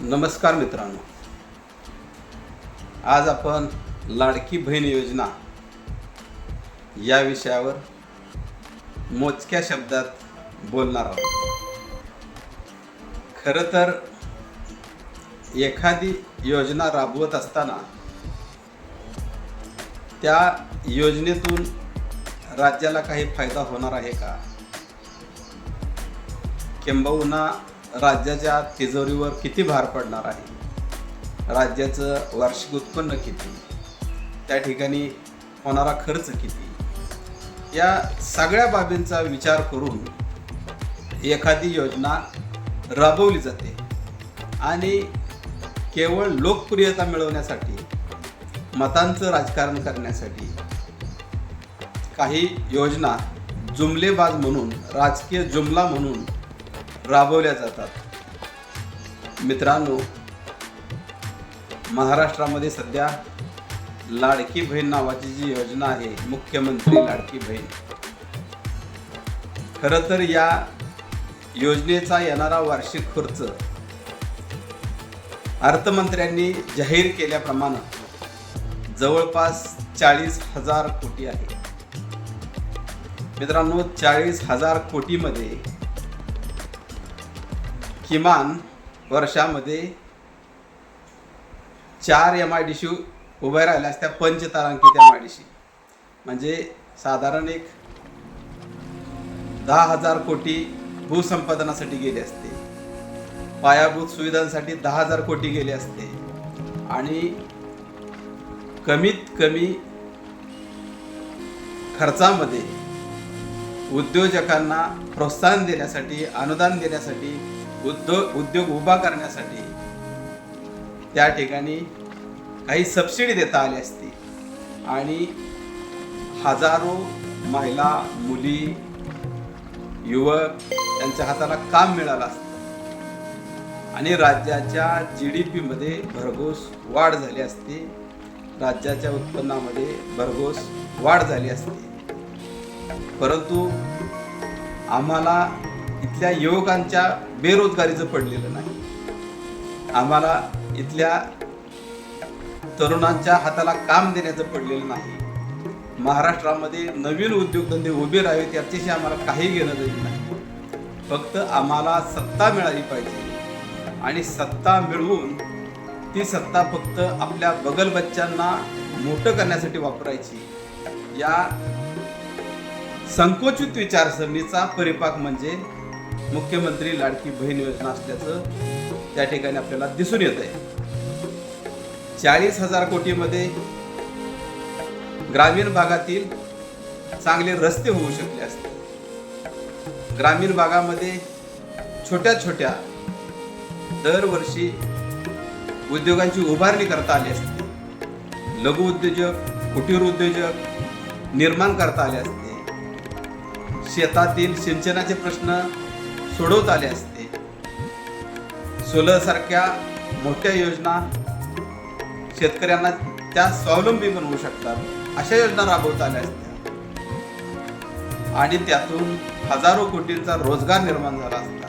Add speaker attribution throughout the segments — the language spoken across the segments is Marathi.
Speaker 1: नमस्कार मित्रांनो. आज आपण लाडकी बहीण योजना या विषयावर मोजक्या शब्दात बोलणार आहोत. खरं तर एखादी योजना राबवत असताना त्या योजनेतून राज्याला काही फायदा होणार आहे का? किंबहुना राज्याच्या तिजोरीवर किती भार पडणार आहे? राज्याचं वार्षिक उत्पन्न किती? त्या ठिकाणी होणारा खर्च किती? या सगळ्या बाबींचा विचार करून एखादी योजना राबवली जाते आणि केवळ लोकप्रियता मिळवण्यासाठी मतांचं राजकारण करण्यासाठी काही योजना जुमलेबाज म्हणून राजकीय जुमला म्हणून राबवल्या जातात. मित्रांनो महाराष्ट्रामध्ये सध्या लाडकी बहीण नावाची जी योजना आहे मुख्यमंत्री लाडकी बहीण. खरं तर या योजनेचा येणारा वार्षिक खर्च अर्थमंत्र्यांनी जाहीर केल्याप्रमाणे जवळपास चाळीस हजार कोटी आहे. मित्रांनो चाळीस हजार कोटीमध्ये किमान वर्षामध्ये चार एम आय डी सी उभ्या राहिल्यास त्या पंचतारांकित एम आय डी सी. म्हणजे साधारण एक दहा हजार कोटी भूसंपादनासाठी गेले असते. पायाभूत सुविधांसाठी दहा हजार कोटी गेले असते. आणि कमीत कमी खर्चामध्ये उद्योजकांना प्रोत्साहन देण्यासाठी अनुदान देण्यासाठी उद्योग उद्योग उभा करण्यासाठी त्या ठिकाणी काही सबसिडी देता आली असती. आणि हजारो महिला मुली युवक यांच्या हाताला काम मिळालं असतं. आणि राज्याच्या जी डी पीमध्ये भरघोस वाढ झाली असती. राज्याच्या उत्पन्नामध्ये भरघोस वाढ झाली असती. परंतु आम्हाला इथल्या युवकांच्या बेरोजगारीचं पडलेलं नाही. आम्हाला इथल्या तरुणांच्या हाताला काम देण्याचं पडलेलं नाही. महाराष्ट्रामध्ये नवीन उद्योगधंदे उभे राहावेत याच्याशी आम्हाला काही घेणं देणं नाही. फक्त आम्हाला सत्ता मिळाली पाहिजे. आणि सत्ता मिळवून ती सत्ता फक्त आपल्या बगल बच्चांना मोठं करण्यासाठी वापरायची. या संकोचित विचारसरणीचा परिपाक म्हणजे मुख्यमंत्री लाडकी बहीण योजना असल्याचं त्या ठिकाणी आपल्याला दिसून येत आहे. चाळीस हजार कोटीमध्ये ग्रामीण भागातील चांगले रस्ते होऊ शकले असते. ग्रामीण भागामध्ये छोट्या छोट्या दरवर्षी उद्योगांची उभारणी करता आली असते. लघु उद्योजक कुटीर उद्योजक निर्माण करता आले असते. शेतातील सिंचनाचे प्रश्न सोडवत आले असते. सोलर सारख्या मोठ्या योजना शेतकऱ्यांना त्या स्वावलंबी बनवू शकतात अशा योजना राबवता आल्या असत्या आणि त्यातून हजारो कोटींचा रोजगार निर्माण झाला असता.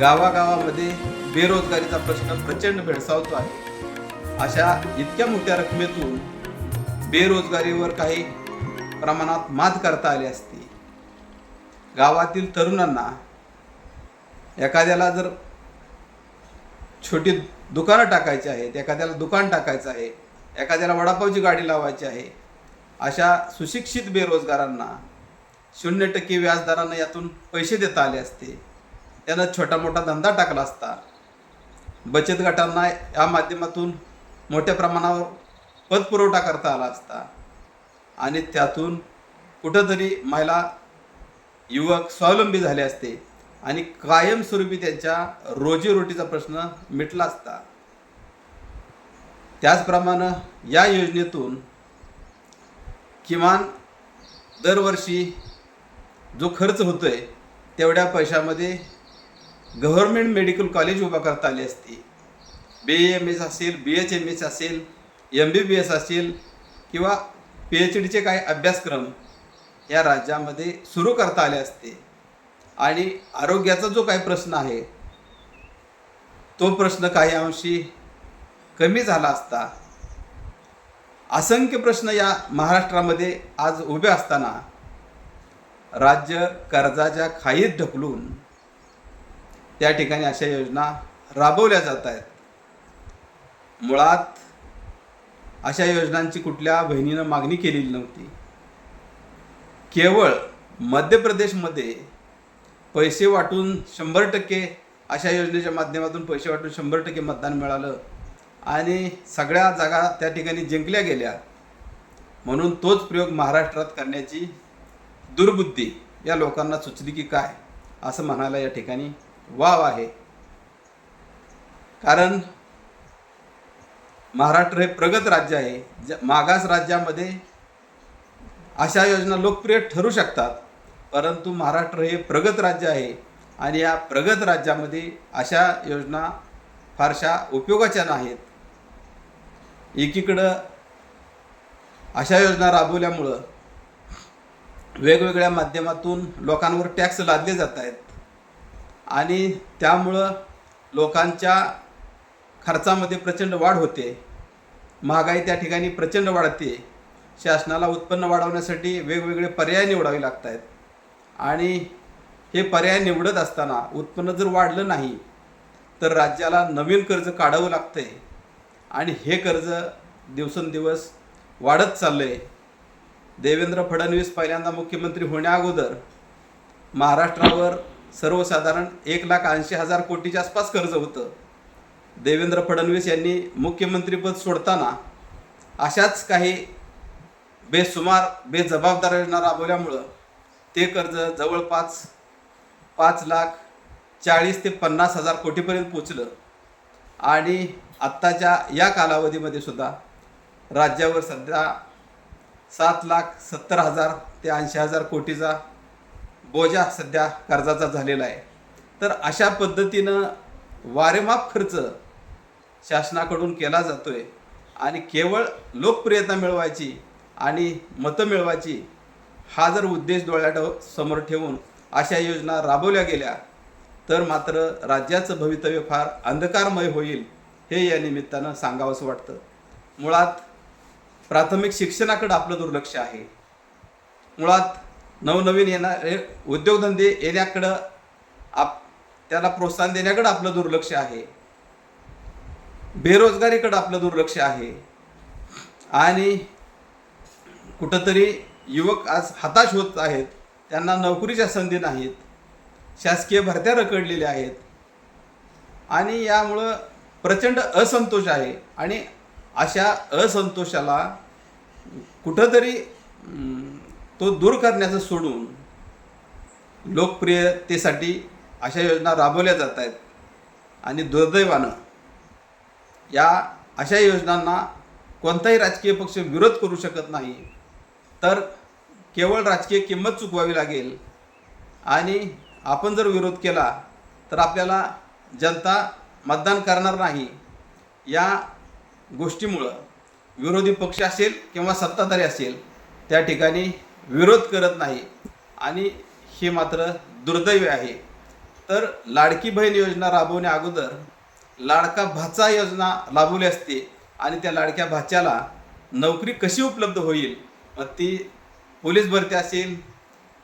Speaker 1: गावागावामध्ये बेरोजगारीचा प्रश्न प्रचंड भेडसावतो आहे. अशा इतक्या मोठ्या रकमेतून बेरोजगारीवर काही प्रमाणात मात करता आली असती. गावातील तरुणांना एखाद्याला जर छोटी दुकानं टाकायची आहेत एखाद्याला दुकान टाकायचं आहे एखाद्याला वडापावची गाडी लावायची आहे अशा सुशिक्षित बेरोजगारांना शून्य टक्के व्याजदरानं यातून पैसे देता आले असते त्यांना छोटा मोठा धंदा टाकला असता बचत गटांना या माध्यमातून मोठ्या प्रमाणावर पतपुरवठा करता आला असता आणि त्यातून कुठंतरी महिला युवक स्वावलंबी झाले असते आणि कायमस्वरूपी त्यांच्या रोजीरोटीचा प्रश्न मिटला असता. त्याचप्रमाणे या योजनेतून किमान दरवर्षी जो खर्च होतोय तेवढ्या पैशामध्ये गव्हर्मेंट मेडिकल कॉलेज उभा करता आली असते. बी एम एस असेल बी एच एम एस असेल एम बी बी एस असेल किंवा पी एच डीचे काही अभ्यासक्रम या राज्यामध्ये सुरू करता आले असते. आणि आरोग्याचा जो काही प्रश्न आहे तो प्रश्न काही अंशी कमी झाला असता असंख्य प्रश्न या महाराष्ट्रामध्ये आज उभे असताना राज्य कर्जाच्या खाईत ढकलून त्या ठिकाणी अशा योजना राबवल्या जात आहेत. मुळात अशा योजनांची कुठल्या बहिणीनं मागणी केलेली नव्हती. केवळ मध्य प्रदेशमध्ये पैसे वाटून शंभर टक्के अशा योजनेच्या माध्यमातून पैसे वाटून शंभर टक्के मतदान मिळालं आणि सगळ्या जागा त्या ठिकाणी जिंकल्या गेल्या म्हणून तोच प्रयोग महाराष्ट्रात करण्याची दुर्बुद्धी या लोकांना सुचली की काय असं म्हणायला या ठिकाणी वाव आहे. कारण महाराष्ट्र हे प्रगत राज्य आहे. ज मागास राज्यामध्ये अशा योजना लोकप्रिय ठरू शकतात. परंतु महाराष्ट्र हे प्रगत राज्य आहे आणि या प्रगत राज्यामध्ये अशा योजना फारशा उपयोगाच्या नाहीत. एकीकडं अशा योजना राबवल्यामुळं वेगवेगळ्या माध्यमातून लोकांवर टॅक्स लादले जात आहेत. आणि त्यामुळं लोकांच्या खर्चामध्ये प्रचंड वाढ होते. महागाई त्या ठिकाणी प्रचंड वाढते. शासनाला उत्पन्न वाढवण्यासाठी वेगवेगळे पर्याय निवडावे लागत आहेत आणि हे पर्याय निवडत असताना उत्पन्न जर वाढलं नाही तर राज्याला नवीन कर्ज काढावं लागतं आहे आणि हे कर्ज दिवसेंदिवस वाढत चाललं आहे देवेंद्र फडणवीस पहिल्यांदा मुख्यमंत्री होण्याअगोदर महाराष्ट्रावर सर्वसाधारण एक लाख ऐंशी हजार कोटीच्या आसपास कर्ज होतं. देवेंद्र फडणवीस यांनी मुख्यमंत्रीपद सोडताना अशाच काही बेसुमार बेजबाबदार योजना राबवल्यामुळं ते कर्ज जवळपास पाच लाख चाळीस ते पन्नास हजार कोटीपर्यंत पोचलं. आणि आत्ताच्या या कालावधीमध्ये सुद्धा राज्यावर सध्या सात लाख सत्तर हजार ते ऐंशी हजार कोटीचा बोजा सध्या कर्जाचा झालेला आहे. तर अशा पद्धतीनं वारेमाप खर्च शासनाकडून केला जातो आहे आणि केवळ लोकप्रियता मिळवायची आणि मतं मिळवायची हा जर उद्देश डोळ्या समोर ठेवून अशा योजना राबवल्या गेल्या तर मात्र राज्याचं भवितव्य फार अंधकारमय होईल हे या निमित्तानं सांगावंसं वाटतं. मुळात प्राथमिक शिक्षणाकडं आपलं दुर्लक्ष आहे. मुळात नवनवीन येणारे उद्योगधंदे येण्याकडं आप त्याला प्रोत्साहन देण्याकडं आपलं दुर्लक्ष आहे. बेरोजगारीकडं आपलं दुर्लक्ष आहे. आणि कुठंतरी युवक आज हताश होत आहेत त्यांना नोकरीच्या संधी नाहीत शासकीय भरत्या रखडलेल्या आहेत. आणि यामुळं प्रचंड असंतोष आहे. आणि अशा असंतोषाला कुठंतरी तो दूर करण्याचं सोडून लोकप्रियतेसाठी अशा योजना राबवल्या जात आहेत. आणि दुर्दैवानं या अशा योजनांना कोणताही राजकीय पक्ष विरोध करू शकत नाही. तर केवळ राजकीय किंमत चुकवावी लागेल. आणि आपण जर विरोध केला तर आपल्याला जनता मतदान करणार नाही. या गोष्टीमुळं विरोधी पक्ष असेल किंवा सत्ताधारी असेल त्या ठिकाणी विरोध करत नाही. आणि हे मात्र दुर्दैव आहे. तर लाडकी बहीण योजना राबवण्या अगोदर लाडका भाचा योजना राबवली असते आणि त्या लाडक्या भाच्याला नोकरी कशी उपलब्ध होईल? ती पोलीस भरती असेल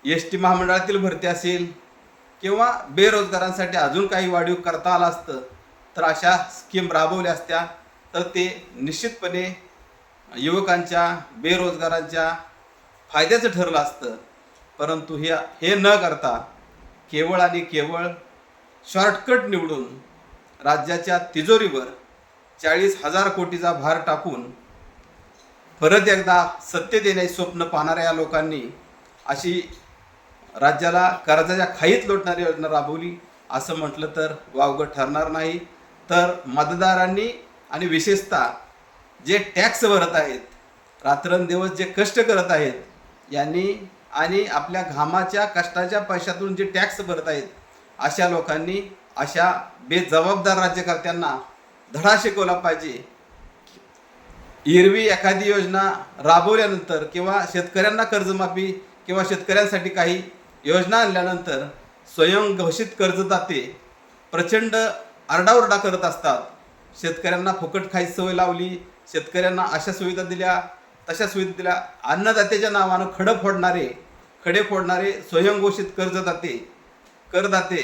Speaker 1: एस टी महामंडळातील भरती असेल किंवा बेरोजगारांसाठी अजून काही वाढीव करता आलं असतं तर अशा स्कीम राबवल्या असत्या तर ते निश्चितपणे युवकांच्या बेरोजगारांच्या फायद्याचं ठरलं असतं. परंतु हे हे न करता केवळ आणि केवळ शॉर्टकट निवडून राज्याच्या तिजोरीवर चाळीस हजार कोटीचा भार टाकून परत एकदा सत्य देण्याचे स्वप्न पाहणाऱ्या या लोकांनी अशी राज्याला कर्जाच्या खाईत लोटणारी योजना राबवली. असं म्हटलं तर वावगं ठरणार नाही. तर मतदारांनी आणि विशेषतः जे टॅक्स भरत आहेत रात्रंदिवस जे कष्ट करत आहेत यांनी आणि आपल्या घामाच्या कष्टाच्या पैशातून जे टॅक्स भरत आहेत अशा लोकांनी अशा बेजबाबदार राज्यकर्त्यांना धडा शिकवला पाहिजे. एरवी एखादी योजना राबवल्यानंतर किंवा शेतकऱ्यांना कर्जमाफी किंवा शेतकऱ्यांसाठी काही योजना आणल्यानंतर स्वयंघोषित कर्जदाते प्रचंड आरडाओरडा करत असतात. शेतकऱ्यांना फुकट खायची सवय लावली शेतकऱ्यांना अशा सुविधा दिल्या तशा सुविधा दिल्या. अन्नदात्याच्या नावानं खडं फोडणारे खडे फोडणारे स्वयंघोषित कर्जदाते करदाते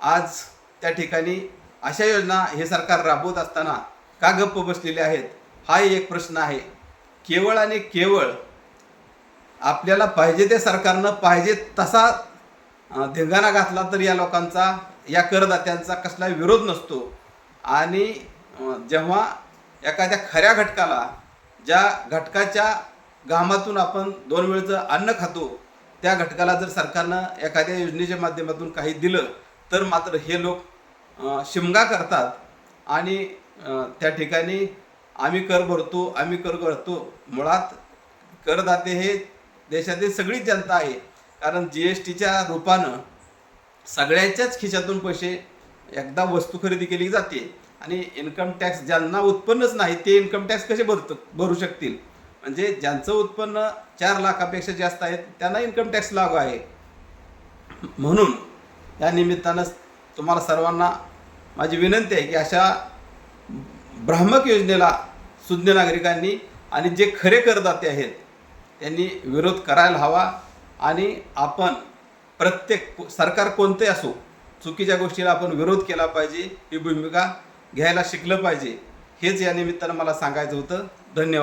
Speaker 1: आज त्या ठिकाणी अशा योजना हे सरकार राबवत असताना का गप्प बसलेले आहेत? हा एक प्रश्न आहे. केवळ आणि केवळ आपल्याला पाहिजे ते सरकारनं पाहिजे तसा धिंगाणा घातला तर या लोकांचा या करदात्यांचा कसला विरोध नसतो. आणि जेव्हा एखाद्या खऱ्या घटकाला ज्या घटकाच्या घामातून आपण दोन वेळचं अन्न खातो त्या घटकाला जर सरकारनं एखाद्या योजनेच्या माध्यमातून काही दिलं तर मात्र हे लोक शिमगा करतात. आणि त्या ठिकाणी आम्ही कर भरतो आम्ही कर भरतो मुळात करदाते हे देशातील सगळीच जनता आहे. कारण जी एस टीच्या रूपानं सगळ्याच्याच खिशातून पैसे एकदा वस्तू खरेदी केली जाते. आणि इन्कम टॅक्स ज्यांना उत्पन्नच नाही ते इन्कम टॅक्स कसे भरतो भरू शकतील? म्हणजे ज्यांचं उत्पन्न चार लाखापेक्षा जास्त आहे त्यांना इन्कम टॅक्स लागू आहे. म्हणून या निमित्तानं तुम्हाला सर्वांना माझी विनंती आहे की अशा भ्रामक योजनेला सुज्ञ नागरिकांनी आणि जे खरे करदाते आहेत त्यांनी विरोध करायला हवा आणि आपण प्रत्येक सरकार कोणते असो चुकीच्या गोष्टीला आपण विरोध केला पाहिजे ही भूमिका घ्यायला शिकलं पाहिजे हेच या निमित्तानं मला सांगायचं होतं. धन्यवाद.